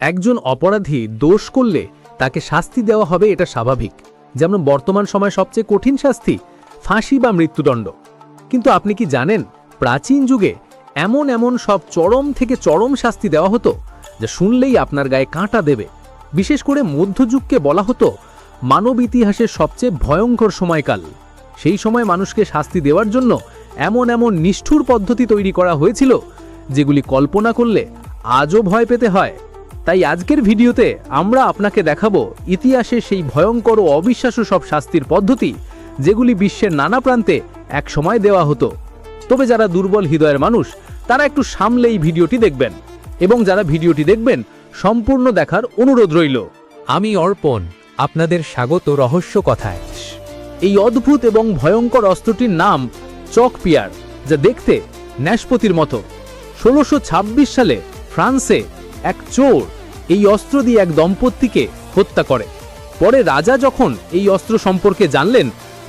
একজন অপরাধী দোষ করলে তাকে শাস্তি দেওয়া হবে এটা স্বাভাবিক। যেমন বর্তমান সময়ে সবচেয়ে কঠিন শাস্তি ফাঁসি বা মৃত্যুদণ্ড। কিন্তু আপনি কি জানেন প্রাচীন যুগে এমন এমন সব চরম থেকে চরম শাস্তি দেওয়া হতো, যা শুনলেই আপনার গায়ে কাঁটা দেবে? বিশেষ করে মধ্যযুগকে বলা হতো মানব ইতিহাসের সবচেয়ে ভয়ঙ্কর সময়কাল। সেই সময় মানুষকে শাস্তি দেওয়ার জন্য এমন এমন নিষ্ঠুর পদ্ধতি তৈরি করা হয়েছিল, যেগুলি কল্পনা করলে আজও ভয় পেতে হয়। তাই আজকের ভিডিওতে আমরা আপনাকে দেখাবো ইতিহাসে সেই ভয়ঙ্কর ও অবিশ্বাস্য সব শাস্তির পদ্ধতি যেগুলি বিশ্বের নানা প্রান্তে এক সময় দেওয়া হতো। তবে যারা দুর্বল হৃদয়ের মানুষ তারা একটু সামলে এই ভিডিওটি দেখবেন এবং যারা ভিডিওটি দেখবেন সম্পূর্ণ দেখার অনুরোধ রইল। আমি অর্পণ আপনাদের স্বাগত রহস্য কথায়। এই অদ্ভুত এবং ভয়ঙ্কর অস্ত্রটির নাম চক পিয়ার যা দেখতে ন্যাশপতির মতো। ষোলোশো সালে ফ্রান্সে এক চোর এই অস্ত্র দিয়ে এক দম্পতিকে হত্যা করে। পরে রাজা যখন এই অস্ত্র সম্পর্কে জানলেন,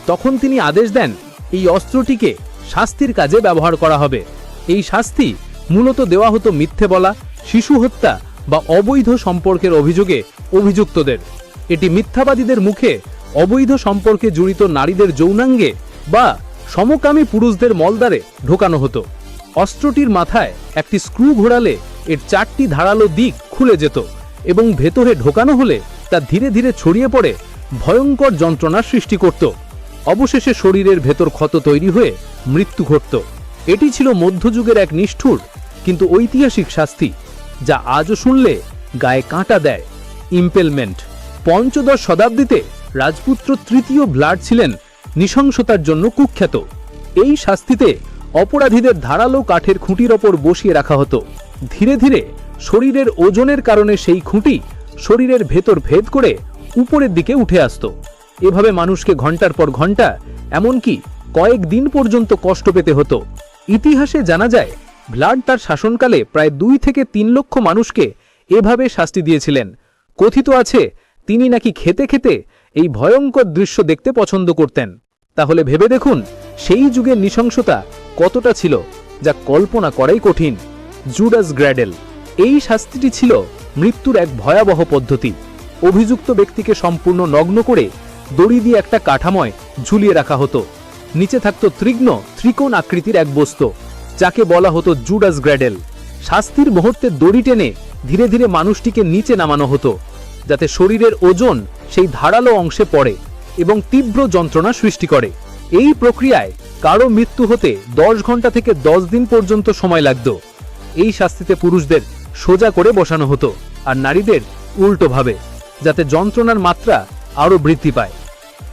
তখন তিনি আদেশ দেন, এই অস্ত্রটিকে শাস্তির কাজে ব্যবহার করা হবে। এই শাস্তি মূলত দেওয়া হতো মিথ্যে বলা, শিশু হত্যা বা অবৈধ সম্পর্কের অভিযোগে অভিযুক্তদের। এটি মিথ্যাবাদীদের মুখে অবৈধ সম্পর্কে জড়িত নারীদের যৌনাঙ্গে বা সমকামী পুরুষদের মলদারে ঢোকানো হতো। অস্ত্রটির মাথায় একটি স্ক্রু ঘোরালে এর চারটি ধারালো দিক খুলে যেত। এবং ভেতরে ঢোকানো হলে তা ধীরে ধীরে ছড়িয়ে পড়ে, ভয়ঙ্কর যন্ত্রণার সৃষ্টি করত। অবশেষে শরীরের ভেতর ক্ষত তৈরি হয়ে মৃত্যু ঘটত। এটি ছিল মধ্যযুগের এক নিষ্ঠুর কিন্তু ঐতিহাসিক শাস্তি, যা আজও শুনলে গায়ে কাঁটা দেয়। ইম্পেলমেন্ট। পঞ্চদশ শতাব্দীতে রাজপুত্র তৃতীয় ব্লাড ছিলেন, নৃশংসতার জন্য কুখ্যাত। এই শাস্তিতে অপরাধীদের ধারালো কাঠের খুঁটির ওপর বসিয়ে রাখা হতো। ধীরে ধীরে শরীরের ওজনের কারণে সেই খুঁটি শরীরের ভেতর ভেদ করে উপরের দিকে উঠে আসত। এভাবে মানুষকে ঘণ্টার পর ঘণ্টা, এমনকি কয়েক দিন পর্যন্ত কষ্ট পেতে হতো। ইতিহাসে জানা যায় ভ্লাড তার শাসনকালে প্রায় দুই থেকে তিন লক্ষ মানুষকে এভাবে শাস্তি দিয়েছিলেন। কথিত আছে, তিনি নাকি খেতে খেতে এই ভয়ঙ্কর দৃশ্য দেখতে পছন্দ করতেন। তাহলে ভেবে দেখুন, সেই যুগের নৃশংসতা কতটা ছিল, যা কল্পনা করাই কঠিন। Judas cradle. এই শাস্তিটি ছিল মৃত্যুর এক ভয়াবহ পদ্ধতি। অভিযুক্ত ব্যক্তিকে সম্পূর্ণ নগ্ন করে দড়ি দিয়ে একটা কাঠাময় ঝুলিয়ে রাখা হতো। নিচে থাকত ত্রিগ্ন ত্রিকোণ আকৃতির এক বস্তু, যাকে বলা হতো জুডাস গ্র্যাডেল। শাস্তির মুহূর্তে দড়ি টেনে ধীরে ধীরে মানুষটিকে নিচে নামানো হতো, যাতে শরীরের ওজন সেই ধারালো অংশে পড়ে এবং তীব্র যন্ত্রণা সৃষ্টি করে। এই প্রক্রিয়ায় কারও মৃত্যু হতে দশ ঘণ্টা থেকে দশ দিন পর্যন্ত সময় লাগত। এই শাস্তিতে পুরুষদের সোজা করে বসানো হতো আর নারীদের উল্টোভাবে যাতে যন্ত্রণার মাত্রা আরও বৃদ্ধি পায়।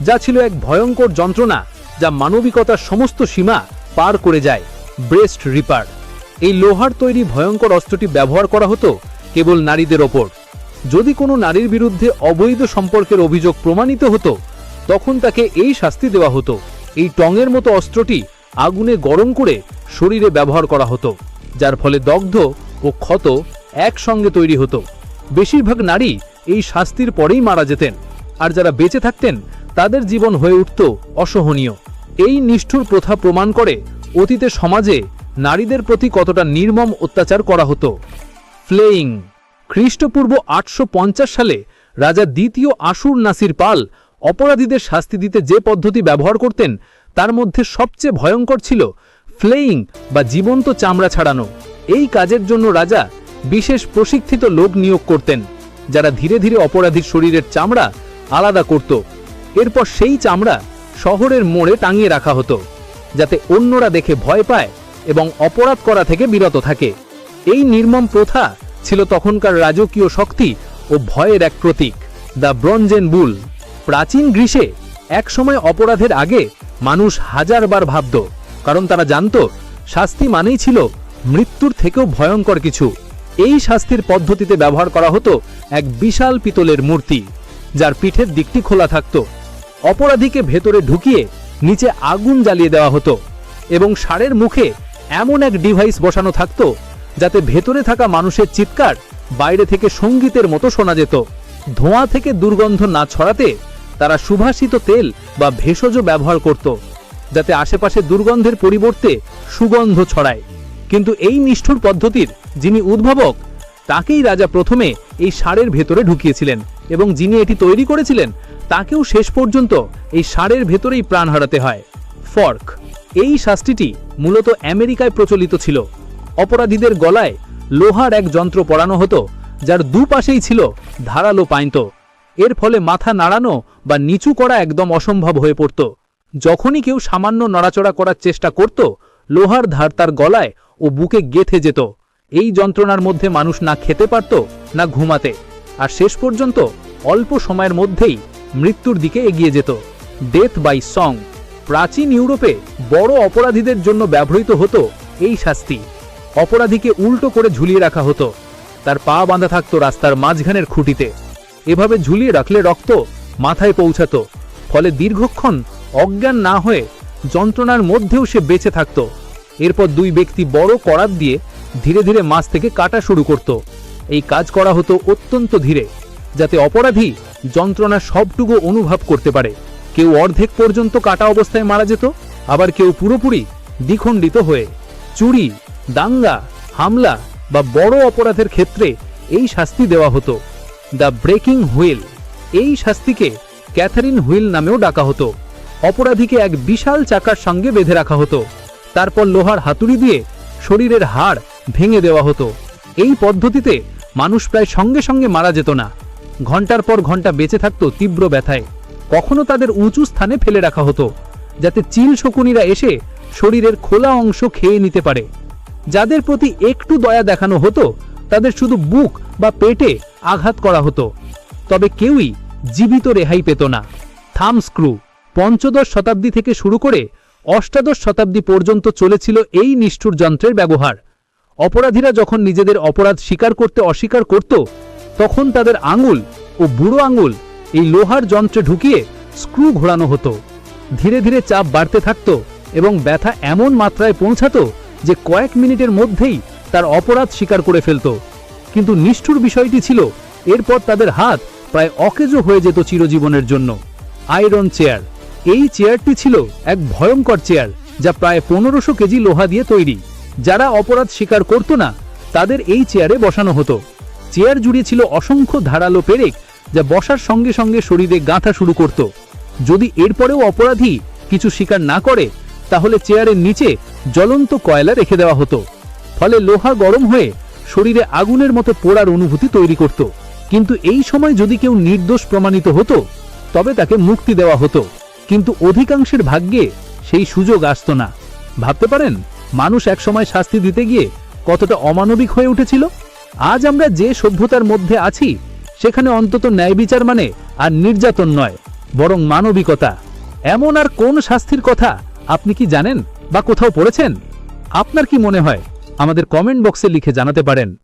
যা ছিল এক ভয়ঙ্কর যন্ত্রণা যা মানবিকতার সমস্ত সীমা পার করে যায়, ব্রেস্ট রিপার। এই লোহার তৈরি ভয়ঙ্কর অস্ত্রটি ব্যবহার করা হতো কেবল নারীদের ওপর। যদি কোনো নারীর বিরুদ্ধে অবৈধ সম্পর্কের অভিযোগ প্রমাণিত হতো, তখন তাকে এই শাস্তি দেওয়া হতো। এই টঙের মতো অস্ত্রটি আগুনে গরম করে শরীরে ব্যবহার করা হতো, যার ফলে দগ্ধ ও ক্ষত একসঙ্গে তৈরি হতো। বেশিরভাগ নারী এই শাস্তির পরেই মারা যেতেন, আর যারা বেঁচে থাকতেন, তাদের জীবন হয়ে উঠত অসহনীয়। এই নিষ্ঠুর প্রথা প্রমাণ করে অতীতে সমাজে নারীদের প্রতি কতটা নির্মম অত্যাচার করা হতো। ফ্লেইং, খ্রিস্টপূর্ব আটশো পঞ্চাশ সালে রাজা দ্বিতীয় আশুর নাসির পাল অপরাধীদের শাস্তি দিতে যে পদ্ধতি ব্যবহার করতেন, তার মধ্যে সবচেয়ে ভয়ঙ্কর ছিল ফ্লেইং বা জীবন্ত চামড়া ছাড়ানো। এই কাজের জন্য রাজা বিশেষ প্রশিক্ষিত লোক নিয়োগ করতেন, যারা ধীরে ধীরে অপরাধীর শরীরের চামড়া আলাদা করত। এরপর সেই চামড়া শহরের মোড়ে টাঙিয়ে রাখা হতো, যাতে অন্যরা দেখে ভয় পায় এবং অপরাধ করা থেকে বিরত থাকে। এই নির্মম প্রথা ছিল তখনকার রাজকীয় শক্তি ও ভয়ের এক প্রতীক, দ্য ব্রঞ্জেন বুল। প্রাচীন গ্রীষে একসময় অপরাধের আগে মানুষ হাজারবার ভাবত, কারণ তারা জানত, শাস্তি মানেই ছিল মৃত্যুর থেকেও ভয়ঙ্কর কিছু। এই শাস্তির পদ্ধতিতে ব্যবহার করা হতো এক বিশাল পিতলের মূর্তি, যার পিঠের দিকটি খোলা থাকত। অপরাধীকে ভেতরে ঢুকিয়ে নিচে আগুন জ্বালিয়ে দেওয়া হতো এবং ষাঁড়ের মুখে এমন এক ডিভাইস বসানো থাকত, যাতে ভেতরে থাকা মানুষের চিৎকার বাইরে থেকে সঙ্গীতের মতো শোনা যেত। ধোঁয়া থেকে দুর্গন্ধ না ছড়াতে তারা সুভাষিত তেল বা ভেষজ ব্যবহার করত, যাতে আশেপাশে দুর্গন্ধের পরিবর্তে সুগন্ধ ছড়ায়। কিন্তু এই নিষ্ঠুর পদ্ধতির যিনি উদ্ভাবক, তাকেই রাজা প্রথমে এই ষাঁড়ের ভেতরে ঢুকিয়েছিলেন এবং যিনি এটি তৈরি করেছিলেন, তাকেও শেষ পর্যন্ত এই ষাঁড়ের ভেতরেই প্রাণ হারাতে হয়। ফর্ক, এই শাস্তিটি মূলত আমেরিকায় প্রচলিত ছিল। অপরাধীদের গলায় লোহার এক যন্ত্র পরানো হতো, যার দুপাশেই ছিল ধারালো পাইন্ত। এর ফলে মাথা নাড়ানো বা নিচু করা একদম অসম্ভব হয়ে পড়ত। যখনই কেউ সামান্য নড়াচড়া করার চেষ্টা করত, লোহার ধার তার গলায় ও বুকে গেথে যেত। এই যন্ত্রণার মধ্যে মানুষ না খেতে পারত, না ঘুমাতে। আর শেষ পর্যন্ত অল্প সময়ের মধ্যেই মৃত্যুর দিকে এগিয়ে যেত। ডেথ বাই সং প্রাচীন ইউরোপে বড় অপরাধীদের জন্য ব্যবহৃত হতো এই শাস্তি। অপরাধীকে উল্টো করে ঝুলিয়ে রাখা হতো। তার পা বাঁধা থাকতো রাস্তার মাঝখানের খুঁটিতে। এভাবে ঝুলিয়ে রাখলে রক্ত মাথায় পৌঁছাতো। ফলে দীর্ঘক্ষণ অজ্ঞান না হয়ে যন্ত্রণার মধ্যেও সে বেঁচে থাকত। এরপর দুই ব্যক্তি বড় করাত দিয়ে ধীরে ধীরে মাছ থেকে কাটা শুরু করত। এই কাজ করা হতো অত্যন্ত ধীরে, যাতে অপরাধী যন্ত্রণা সবটুকু অনুভব করতে পারে। কেউ অর্ধেক পর্যন্ত কাটা অবস্থায় মারা যেত, আবার কেউ পুরোপুরি দ্বিখণ্ডিত হয়ে। চুরি, দাঙ্গা, হামলা বা বড় অপরাধের ক্ষেত্রে এই শাস্তি দেওয়া হতো। দ্য ব্রেকিং হুইল, এই শাস্তিকে ক্যাথারিন হুইল নামেও ডাকা হতো। অপরাধীকে এক বিশাল চাকার সঙ্গে বেঁধে রাখা হতো। তারপর লোহার হাতুড়ি দিয়ে শরীরের হাড় ভেঙে দেওয়া হতো। এই পদ্ধতিতে মানুষ প্রায় সঙ্গে সঙ্গে মারা যেত না। ঘণ্টার পর ঘণ্টা বেঁচে থাকতো তীব্র ব্যথায়। কখনো তাদের উঁচু স্থানে ফেলে রাখা হতো, যাতে চিল শকুনিরা এসে শরীরের খোলা অংশ খেয়ে নিতে পারে। যাদের প্রতি একটু দয়া দেখানো হতো, তাদের শুধু বুক বা পেটে আঘাত করা হতো। তবে কেউই জীবিত রেহাই পেত না। থাম স্ক্রু পঞ্চদশ শতাব্দী থেকে শুরু করে অষ্টাদশ শতাব্দী পর্যন্ত চলেছিল এই নিষ্ঠুর যন্ত্রের ব্যবহার। অপরাধীরা যখন নিজেদের অপরাধ স্বীকার করতে অস্বীকার করত, তখন তাদের আঙুল ও বুড়ো আঙুল এই লোহার যন্ত্রে ঢুকিয়ে স্ক্রু ঘোরানো হতো। ধীরে ধীরে চাপ বাড়তে থাকত এবং ব্যথা এমন মাত্রায় পৌঁছাতো যে কয়েক মিনিটের মধ্যেই তার অপরাধ স্বীকার করে ফেলত। কিন্তু নিষ্ঠুর বিষয়টি ছিল, এরপর তাদের হাত প্রায় অকেজো হয়ে যেত চিরজীবনের জন্য। আয়রন চেয়ার এই চেয়ারটি ছিল এক ভয়ঙ্কর চেয়ার, যা প্রায় পনেরোশো কেজি লোহা দিয়ে তৈরি। যারা অপরাধ স্বীকার করত না, তাদের এই চেয়ারে বসানো হতো। চেয়ার জুড়ে ছিল অসংখ্য ধারালো পেরেক, যা বসার সঙ্গে সঙ্গে শরীরে গাঁথা শুরু করত। যদি এরপরেও অপরাধী কিছু স্বীকার না করে, তাহলে চেয়ারের নিচে জ্বলন্ত কয়লা রেখে দেওয়া হতো। ফলে লোহা গরম হয়ে শরীরে আগুনের মতো পোড়ার অনুভূতি তৈরি করত। কিন্তু এই সময় যদি কেউ নির্দোষ প্রমাণিত হতো, তবে তাকে মুক্তি দেওয়া হতো। কিন্তু অধিকাংশের ভাগ্যে সেই সুযোগ আসতো না। ভাবতে পারেন, মানুষ একসময় শাস্তি দিতে গিয়ে কতটা অমানবিক হয়ে উঠেছিল? আজ আমরা যে সভ্যতার মধ্যে আছি, সেখানে অন্তত ন্যায় বিচার মানে আর নির্যাতন নয়, বরং মানবিকতা। এমন আর কোন শাস্তির কথা আপনি কি জানেন বা কোথাও পড়েছেন? আপনার কি মনে হয়? আমাদের কমেন্ট বক্সে লিখে জানাতে পারেন।